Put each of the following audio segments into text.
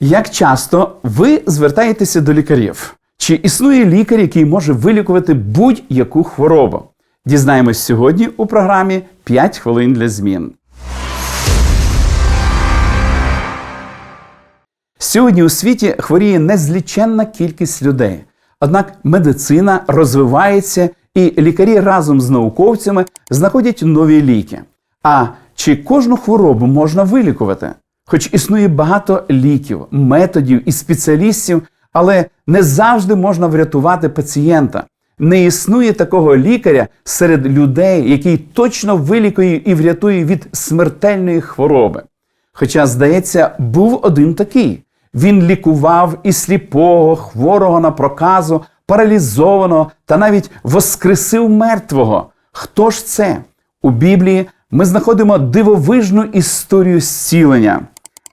Як часто ви звертаєтеся до лікарів? Чи існує лікар, який може вилікувати будь-яку хворобу? Дізнаємось сьогодні у програмі «5 хвилин для змін. Сьогодні у світі хворіє незліченна кількість людей. Однак медицина розвивається і лікарі разом з науковцями знаходять нові ліки. А чи кожну хворобу можна вилікувати? Хоч існує багато ліків, методів і спеціалістів, але не завжди можна врятувати пацієнта. Не існує такого лікаря серед людей, який точно вилікує і врятує від смертельної хвороби. Хоча, здається, був один такий. Він лікував і сліпого, хворого на проказу, паралізованого та навіть воскресив мертвого. Хто ж це? У Біблії ми знаходимо дивовижну історію зцілення.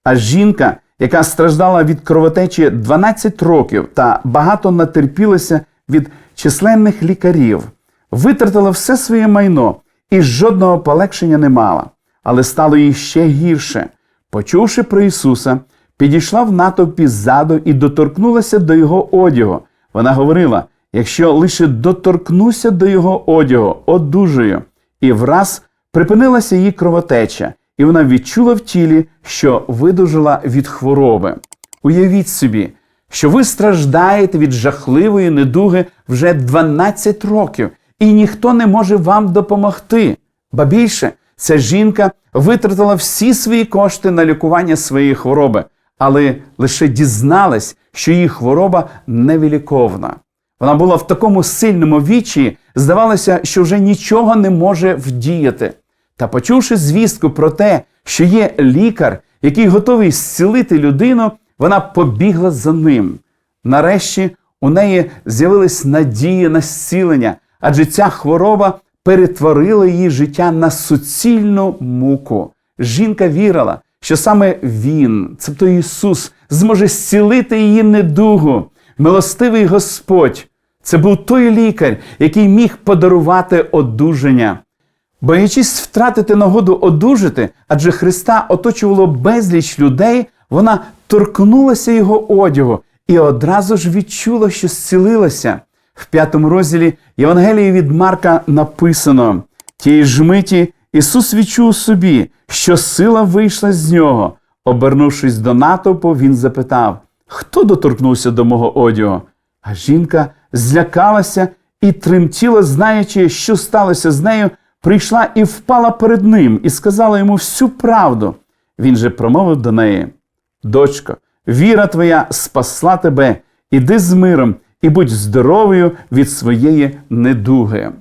А жінка, яка страждала від кровотечі 12 років та багато натерпілася від численних лікарів, витратила все своє майно і жодного полегшення не мала, але стало їй ще гірше. Почувши про Ісуса, підійшла в натовпі ззаду і доторкнулася до Його одягу. Вона говорила: якщо лише доторкнуся до Його одягу, одужую, і враз припинилася її кровотеча, і вона відчула в тілі, що видужила від хвороби. Уявіть собі, що ви страждаєте від жахливої недуги вже 12 років, і ніхто не може вам допомогти. Ба більше, ця жінка витратила всі свої кошти на лікування своєї хвороби, але лише дізналась, що її хвороба невиліковна. Вона була в такому сильному вічі, здавалося, що вже нічого не може вдіяти. Та почувши звістку про те, що є лікар, який готовий зцілити людину, вона побігла за ним. Нарешті у неї з'явилась надія на зцілення, адже ця хвороба перетворила її життя на суцільну муку. Жінка вірила, що саме Він, цебто Ісус, зможе зцілити її недугу. Милостивий Господь, це був той лікар, який міг подарувати одужання. Боячись втратити нагоду одужати, адже Христа оточувало безліч людей, вона торкнулася його одягу і одразу ж відчула, що зцілилася. В п'ятому розділі Євангелії від Марка написано: тієї ж миті Ісус відчув собі, що сила вийшла з нього. Обернувшись до натовпу, він запитав: Хто доторкнувся до мого одягу? А жінка злякалася і тремтіла, знаючи, що сталося з нею, прийшла і впала перед ним, і сказала йому всю правду. Він же промовив до неї: Дочко, віра твоя спасла тебе, іди з миром і будь здоровою від своєї недуги.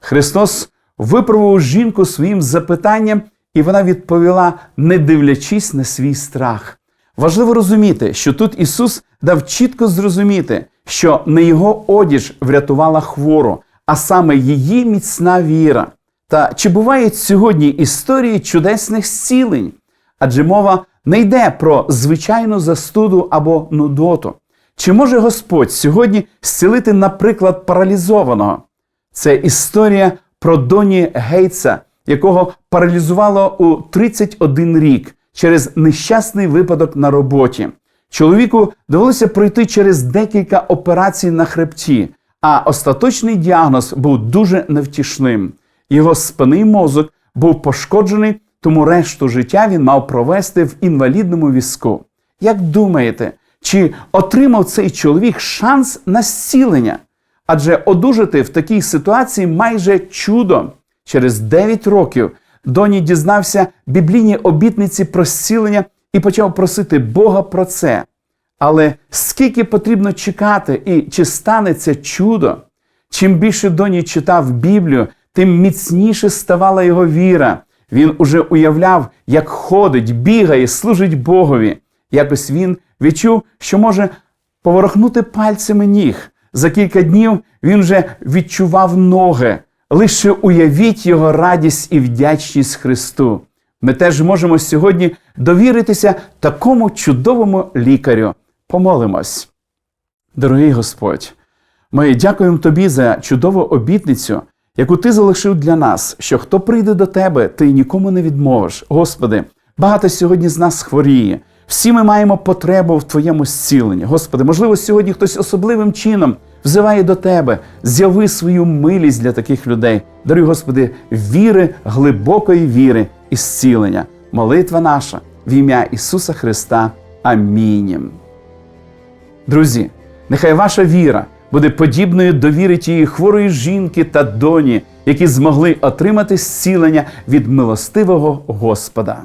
Христос виправив жінку своїм запитанням, і вона відповіла, не дивлячись на свій страх. Важливо розуміти, що тут Ісус дав чітко зрозуміти, що не його одіж врятувала хвору, а саме її міцна віра. Та чи бувають сьогодні історії чудесних зцілень? Адже мова не йде про звичайну застуду або нудоту. Чи може Господь сьогодні зцілити, наприклад, паралізованого? Це історія про Доні Гейтса, якого паралізувало у 31 рік через нещасний випадок на роботі. Чоловіку довелося пройти через декілька операцій на хребті, а остаточний діагноз був дуже невтішним. Його спинний мозок був пошкоджений, тому решту життя він мав провести в інвалідному візку. Як думаєте, чи отримав цей чоловік шанс на зцілення? Адже одужати в такій ситуації майже чудо. Через 9 років Доні дізнався біблійні обітниці про зцілення і почав просити Бога про це. Але скільки потрібно чекати, і чи станеться чудо? Чим більше Доні читав Біблію, тим міцніше ставала його віра. Він уже уявляв, як ходить, бігає, служить Богові. Якось він відчув, що може поворохнути пальцями ніг. За кілька днів він вже відчував ноги. Лише уявіть його радість і вдячність Христу. Ми теж можемо сьогодні довіритися такому чудовому лікарю. Помолимось. Дорогий Господь, ми дякуємо Тобі за чудову обітницю, яку Ти залишив для нас, що хто прийде до Тебе, ти нікому не відмовиш. Господи, багато сьогодні з нас хворіє. Всі ми маємо потребу в Твоєму зціленні. Господи, можливо, сьогодні хтось особливим чином взиває до Тебе. З'яви свою милість для таких людей. Даруй, Господи, віри, глибокої віри і зцілення. Молитва наша в ім'я Ісуса Христа. Амінь. Друзі, нехай ваша віра буде подібною довіри тієї хворої жінки та доні, які змогли отримати зцілення від милостивого Господа.